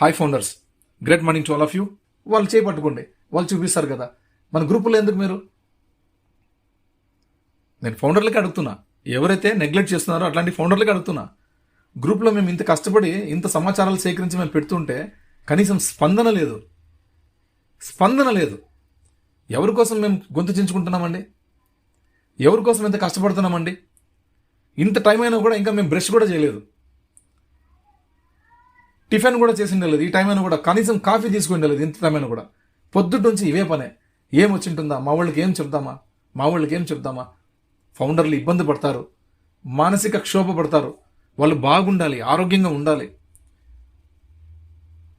Hi founders great morning to all of you వాళ్ళు చేపట్టుకోండి వాళ్ళు చూపిస్తారు కదా. మన గ్రూపులో ఎందుకు మీరు? నేను ఫౌండర్లకి అడుగుతున్నా. ఎవరైతే నెగ్లెక్ట్ చేస్తున్నారో అట్లాంటి ఫౌండర్లకి అడుగుతున్నా. గ్రూప్లో మేము ఇంత కష్టపడి ఇంత సమాచారాలు సేకరించి మేము పెడుతుంటే కనీసం స్పందన లేదు. స్పందన లేదు. ఎవరి కోసం మేము గొంతు చించుకుంటున్నామండి? ఎవరి కోసం ఇంత కష్టపడుతున్నామండి? ఇంత టైం అయినా కూడా ఇంకా మేము బ్రష్ కూడా చేయలేదు. టిఫిన్ కూడా చేసి ఉండలేదు ఈ టైం అయినా కూడా. కనీసం కాఫీ తీసుకుని ఉండలేదు ఇంత టైం అయినా కూడా. పొద్దుటి నుంచి ఇవే పనే. ఏం వచ్చి ఉంటుందా మా వాళ్ళకి ఏం చెప్దామా? మా వాళ్ళకి ఏం చెప్దామా? ఫౌండర్లు ఇబ్బంది పడతారు. మానసిక క్షోభ పడతారు. వాళ్ళు బాగుండాలి ఆరోగ్యంగా ఉండాలి.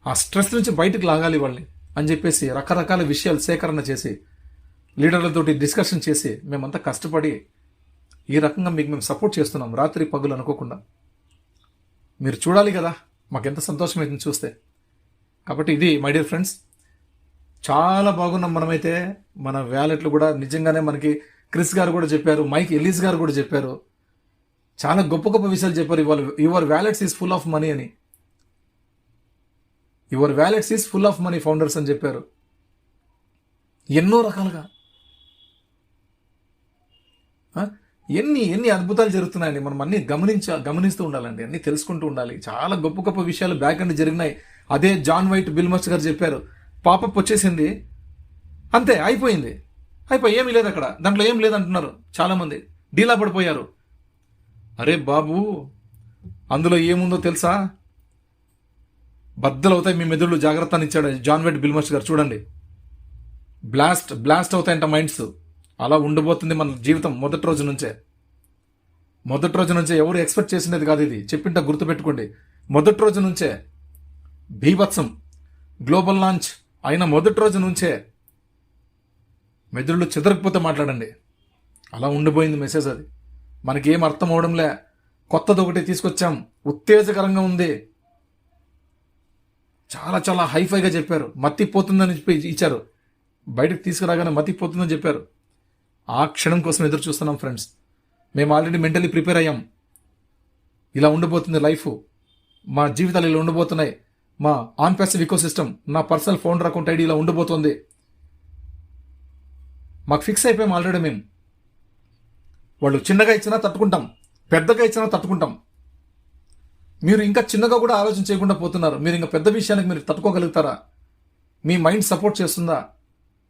ఆ స్ట్రెస్ నుంచి బయటకు లాగాలి వాళ్ళని అని చెప్పేసి రకరకాల విషయాలు సేకరణ చేసి లీడర్లతోటి డిస్కషన్ చేసి మేమంతా కష్టపడి ఈ రకంగా మీకు మేము సపోర్ట్ చేస్తున్నాం. రాత్రి పగులు అనుకోకుండా. మీరు చూడాలి కదా. మాకెంత సంతోషం అవుతుంది చూస్తే. కాబట్టి ఇది మై డియర్ ఫ్రెండ్స్ చాలా బాగున్నాం మనమైతే మన వ్యాలెట్లు కూడా నిజంగానే మనకి క్రిస్ గారు కూడా చెప్పారు మైక్ ఎలీస్ గారు కూడా చెప్పారు. చాలా గొప్ప గొప్ప విషయాలు చెప్పారు. ఇవాళ your wallets is full of money అని. Your wallets is full of money founders అని చెప్పారు. ఎన్నో రకాలుగా. ఎన్ని ఎన్ని అద్భుతాలు జరుగుతున్నాయండి. మనం అన్ని గమనించ గమనిస్తూ ఉండాలండి. అన్ని తెలుసుకుంటూ ఉండాలి. చాలా గొప్ప గొప్ప విషయాలు బ్యాక్ అండ్ జరిగినాయి. అదే జాన్ వైట్ బిల్ మస్ట్ గారు చెప్పారు. పాపప్ వచ్చేసింది. అంతే అయిపోయింది. అయిపోయి ఏమీ లేదు అక్కడ. దాంట్లో ఏం లేదంటున్నారు చాలామంది. డీలా పడిపోయారు. అరే బాబు అందులో ఏముందో తెలుసా? బద్దలు అవుతాయి మీ మెదళ్ళు జాగ్రత్త అని ఇచ్చాడు జాన్ వైట్ బిల్ మస్ట్ గారు. చూడండి. బ్లాస్ట్ బ్లాస్ట్ అవుతాయంట మైండ్స్. అలా ఉండబోతుంది మన జీవితం మొదటి రోజు నుంచే. మొదటి రోజు నుంచే ఎవరు ఎక్స్పెక్ట్ చేసినది కాదు ఇది. చెప్పింట గుర్తుపెట్టుకోండి. మొదటి రోజు నుంచే భీభత్సం గ్లోబల్ లాంచ్ అయిన మొదటి రోజు నుంచే మెదడులు చెదరకపోతే మాట్లాడండి. అలా ఉండిపోయింది మెసేజ్ అది. మనకి ఏం అర్థం అవడంలే. కొత్తది ఒకటి తీసుకొచ్చాం. ఉత్తేజకరంగా ఉంది. చాలా చాలా హైఫైగా చెప్పారు. మత్తి పోతుందని చెప్పి ఇచ్చారు. బయటకు తీసుకురాగానే మతి పోతుందని చెప్పారు. ఆ క్షణం కోసం ఎదురు చూస్తున్నాం ఫ్రెండ్స్ మేము ఆల్రెడీ మెంటలీ ప్రిపేర్ అయ్యాం. ఇలా ఉండబోతుంది లైఫ్ మా జీవితాలు ఇలా ఉండబోతున్నాయి మా ఆన్ ప్యాసివ్ ఇకో సిస్టమ్ నా పర్సనల్ ఫోన్ అకౌంట్ ఐడి ఇలా ఉండబోతోంది మాకు ఫిక్స్ అయిపోయాం ఆల్రెడీ మేము. వాళ్ళు చిన్నగా ఇచ్చినా తట్టుకుంటాం పెద్దగా ఇచ్చినా తట్టుకుంటాం. మీరు ఇంకా చిన్నగా కూడా ఆలోచన చేయకుండా పోతున్నారు. మీరు ఇంకా పెద్ద విషయానికి మీరు తట్టుకోగలుగుతారా? మీ మైండ్ సపోర్ట్ చేస్తుందా?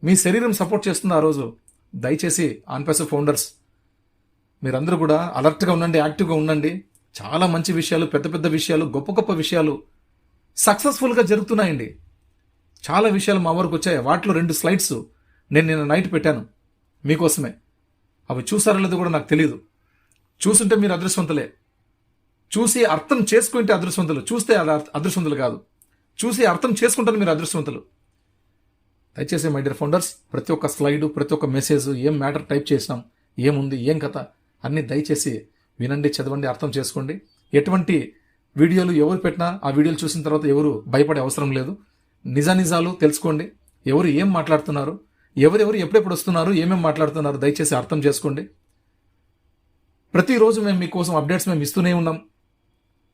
మీ శరీరం సపోర్ట్ చేస్తుందా ఆ రోజు? దయచేసి ఆన్పాసివ్ ఫౌండర్స్ మీరందరూ కూడా అలర్ట్గా ఉండండి యాక్టివ్గా ఉండండి. చాలా మంచి విషయాలు పెద్ద పెద్ద విషయాలు గొప్ప గొప్ప విషయాలు సక్సెస్ఫుల్గా జరుగుతున్నాయండి. చాలా విషయాలు మా వరకు వచ్చాయి. వాటిలో రెండు స్లైడ్స్ నేను నిన్న నైట్ పెట్టాను మీకోసమే. అవి చూసారో లేదో కూడా నాకు తెలియదు చూసుంటే మీరు అదృష్టవంతులే. చూసి అర్థం చేసుకుంటే అదృష్టవంతులు. చూస్తే అది అదృష్టవంతులు కాదు. చూసి అర్థం చేసుకుంటారు మీరు అదృష్టవంతులు. దయచేసి మై డియర్ ఫౌండర్స్ ప్రతి ఒక్క స్లైడ్ ప్రతి ఒక్క మెసేజ్ ఏం మ్యాటర్ టైప్ చేసినాం ఏముంది ఏం కథ అన్ని దయచేసి వినండి చదవండి అర్థం చేసుకోండి. ఎటువంటి వీడియోలు ఎవరు పెట్టినా ఆ వీడియోలు చూసిన తర్వాత ఎవరు భయపడే అవసరం లేదు. నిజానిజాలు తెలుసుకోండి. ఎవరు ఏం మాట్లాడుతున్నారు ఎవరెవరు ఎప్పుడెప్పుడు వస్తున్నారు ఏమేమి మాట్లాడుతున్నారు దయచేసి అర్థం చేసుకోండి. ప్రతిరోజు మేము మీకోసం అప్డేట్స్ మేము ఇస్తూనే ఉన్నాం.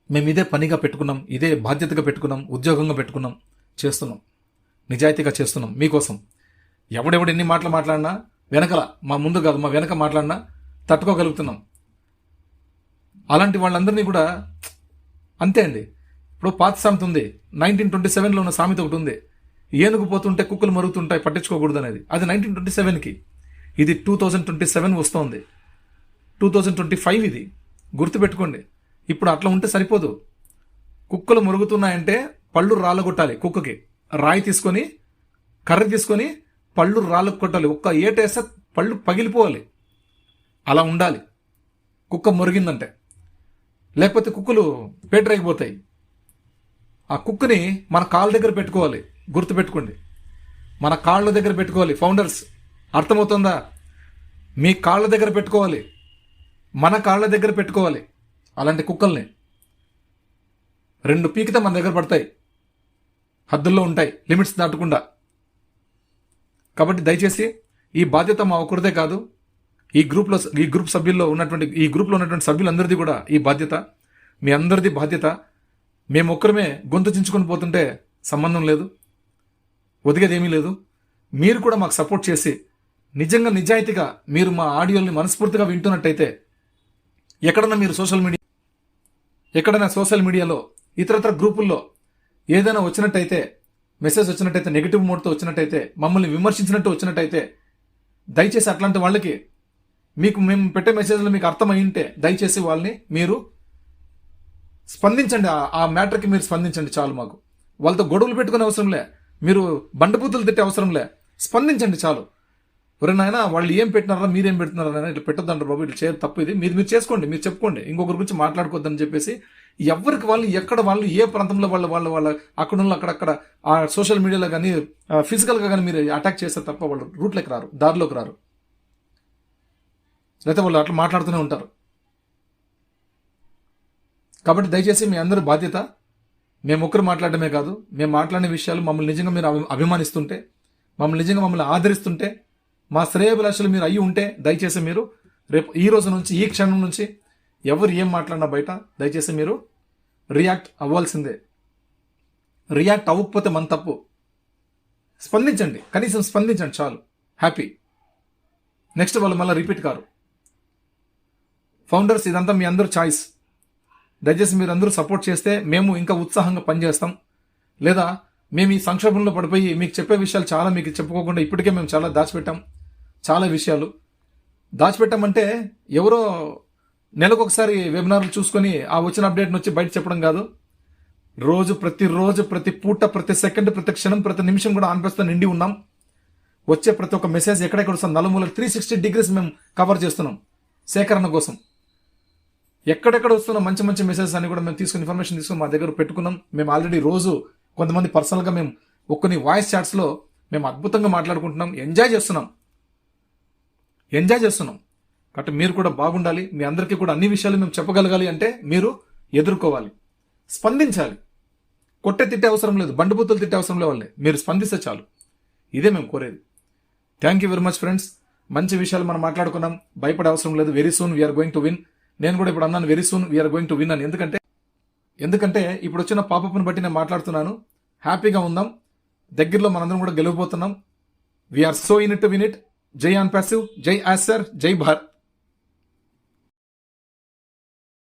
మేము ఇదే పనిగా పెట్టుకున్నాం ఇదే బాధ్యతగా పెట్టుకున్నాం ఉద్యోగంగా పెట్టుకున్నాం చేస్తున్నాం. నిజాయితీగా చేస్తున్నాం మీకోసం. ఎవడెవడు ఎన్ని మాటలు మాట్లాడినా వెనకల మా ముందు కాదు మా వెనక మాట్లాడినా తట్టుకోగలుగుతున్నాం. అలాంటి వాళ్ళందరినీ కూడా అంతే అండి. ఇప్పుడు పాత సామెత ఉంది నైన్టీన్ ట్వంటీ సెవెన్లో ఉన్న సామెత ఒకటి ఉంది ఏనుగు పోతుంటే కుక్కలు మరుగుతుంటాయి పట్టించుకోకూడదు అనేది అది నైన్టీన్ ట్వంటీ సెవెన్కి. ఇది టూ థౌజండ్ ట్వంటీ సెవెన్ వస్తోంది. టూ థౌజండ్ ట్వంటీ ఫైవ్ ఇది. గుర్తుపెట్టుకోండి. ఇప్పుడు అట్లా ఉంటే సరిపోదు. కుక్కలు మురుగుతున్నాయంటే పళ్ళు రాళ్ళగొట్టాలి కుక్కకి. రాయి తీసుకొని కర్ర తీసుకొని పళ్ళు రాళ్ళకు కొట్టాలి. ఒక్క ఏటేస్తే పళ్ళు పగిలిపోవాలి. అలా ఉండాలి. కుక్క మురిగిందంటే. లేకపోతే కుక్కలు పేటరైపోతాయి ఆ కుక్కని మన కాళ్ళ దగ్గర పెట్టుకోవాలి. గుర్తుపెట్టుకోండి మన కాళ్ళ దగ్గర పెట్టుకోవాలి. ఫౌండర్స్ అర్థమవుతుందా? మీ కాళ్ళ దగ్గర పెట్టుకోవాలి. మన కాళ్ళ దగ్గర పెట్టుకోవాలి. అలాంటి కుక్కల్ని. రెండు పీకితే మన దగ్గర పడతాయి. హద్దుల్లో ఉంటాయి లిమిట్స్ దాటకుండా. కాబట్టి దయచేసి ఈ బాధ్యత మా ఒక్కరిదే కాదు ఈ గ్రూప్లో ఈ గ్రూప్ సభ్యుల్లో ఉన్నటువంటి ఈ గ్రూప్లో ఉన్నటువంటి సభ్యులందరిది కూడా ఈ బాధ్యత. మీ అందరిది బాధ్యత. మేము ఒక్కరమే గొంతు చించుకొని పోతుంటే సంబంధం లేదు ఒదిగేదేమీ లేదు. మీరు కూడా మాకు సపోర్ట్ చేసి నిజంగా నిజాయితీగా మీరు మా ఆడియోల్ని మనస్ఫూర్తిగా వింటున్నట్టయితే ఎక్కడన్నా మీరు సోషల్ మీడియా ఎక్కడైనా సోషల్ మీడియాలో ఇతరత్ర గ్రూపుల్లో ఏదైనా వచ్చినట్టయితే మెసేజ్ వచ్చినట్టయితే నెగిటివ్ మోడ్తో వచ్చినట్టయితే మమ్మల్ని విమర్శించినట్టు వచ్చినట్టయితే దయచేసి అట్లాంటి వాళ్ళకి మీకు మేము పెట్టే మెసేజ్లు మీకు అర్థమై ఉంటే దయచేసి వాళ్ళని మీరు స్పందించండి. ఆ- మ్యాటర్కి మీరు స్పందించండి చాలు మాకు. వాళ్ళతో గొడవలు పెట్టుకునే అవసరం లే. మీరు బండపూతులు తిట్టే అవసరం లే. స్పందించండి చాలు. ఎవరైనా వాళ్ళు ఏం పెట్టినారా మీరేం పెడుతున్నారా ఇట్లా పెట్టొద్దంటారు బాబు. ఇట్లా చేయదు తప్పు ఇది. మీరు మీరు చేసుకోండి మీరు చెప్పుకోండి. ఇంకొకరి గురించి మాట్లాడుకోవద్దని చెప్పేసి ఎవరికి వాళ్ళు ఎక్కడ వాళ్ళు ఏ ప్రాంతంలో వాళ్ళు వాళ్ళు వాళ్ళ అక్కడ ఉన్న అక్కడక్కడ ఆ సోషల్ మీడియాలో కానీ ఫిజికల్గా కానీ మీరు అటాక్ చేస్తే తప్ప వాళ్ళు రూట్లోకి రారు దారిలోకి రారు. లేకపోతే వాళ్ళు అట్లా మాట్లాడుతూనే ఉంటారు. కాబట్టి దయచేసి మీ అందరి బాధ్యత మేము ఒక్కరు మాట్లాడటమే కాదు మేము మాట్లాడిన విషయాలు మమ్మల్ని నిజంగా మీరు అభిమానిస్తుంటే మమ్మల్ని నిజంగా మమ్మల్ని ఆదరిస్తుంటే మా శ్రేయభిలాషలు మీరు అయ్యి ఉంటే దయచేసి మీరు రేపు ఈ రోజు నుంచి ఈ క్షణం నుంచి ఎవరు ఏం మాట్లాడినా బయట? దయచేసి మీరు రియాక్ట్ అవ్వాల్సిందే. రియాక్ట్ అవ్వకపోతే మన తప్పు. స్పందించండి. కనీసం స్పందించండి చాలు. హ్యాపీ నెక్స్ట్ వాళ్ళు మళ్ళీ రిపీట్ కారు. ఫౌండర్స్ ఇదంతా మీ అందరూ చాయిస్ దయచేసి మీరు అందరూ సపోర్ట్ చేస్తే మేము ఇంకా ఉత్సాహంగా పనిచేస్తాం. లేదా మేము ఈ సంక్షోభంలో పడిపోయి మీకు చెప్పే విషయాలు చాలా మీకు చెప్పుకోకుండా ఇప్పటికే మేము చాలా దాచిపెట్టాం. చాలా విషయాలు. దాచిపెట్టామంటే ఎవరో నెలకు ఒకసారి వెబినార్లు చూసుకొని ఆ వచ్చిన అప్డేట్ని వచ్చి బయట చెప్పడం కాదు. రోజు ప్రతిరోజు ప్రతి పూట ప్రతి సెకండ్ ప్రతి క్షణం ప్రతి నిమిషం కూడా ఆన్పేస్తో నిండి ఉన్నాం. వచ్చే ప్రతి ఒక్క మెసేజ్ ఎక్కడెక్కడ వస్తుంది నలుమూల త్రీ సిక్స్టీ డిగ్రీస్ మేము కవర్ చేస్తున్నాం. సేకరణ కోసం. ఎక్కడెక్కడ వస్తున్న మంచి మంచి మెసేజెస్ అన్ని కూడా మేము తీసుకుని ఇన్ఫర్మేషన్ తీసుకుని మా దగ్గర పెట్టుకున్నాం. మేము ఆల్రెడీ రోజు కొంతమంది పర్సనల్గా మేము కొన్ని వాయిస్ చాట్స్లో మేము అద్భుతంగా మాట్లాడుకుంటున్నాం. ఎంజాయ్ చేస్తున్నాం. ఎంజాయ్ చేస్తున్నాం. కాబట్టి మీరు కూడా బాగుండాలి. మీ అందరికీ కూడా అన్ని విషయాలు మేము చెప్పగలగాలి అంటే మీరు ఎదుర్కోవాలి. స్పందించాలి. కొట్టే తిట్టే అవసరం లేదు. బండిబూతులు తిట్టే అవసరం లేదు వాళ్ళే. మీరు స్పందిస్తే చాలు. ఇదే మేము కోరేది. Thank you very much friends మంచి విషయాలు మనం మాట్లాడుకున్నాం. భయపడే అవసరం లేదు. Very soon we are going to win నేను కూడా ఇప్పుడు అన్నాను very soon we are going to win అని. ఎందుకంటే ఎందుకంటే ఇప్పుడు వచ్చిన పాపప్ని బట్టి నేను మాట్లాడుతున్నాను. హ్యాపీగా ఉందాం. దగ్గరలో మనందరం కూడా గెలవబోతున్నాం. We are so in to win it జై ఆన్ ప్యాసివ్ జై ఆసర్ జై భారత్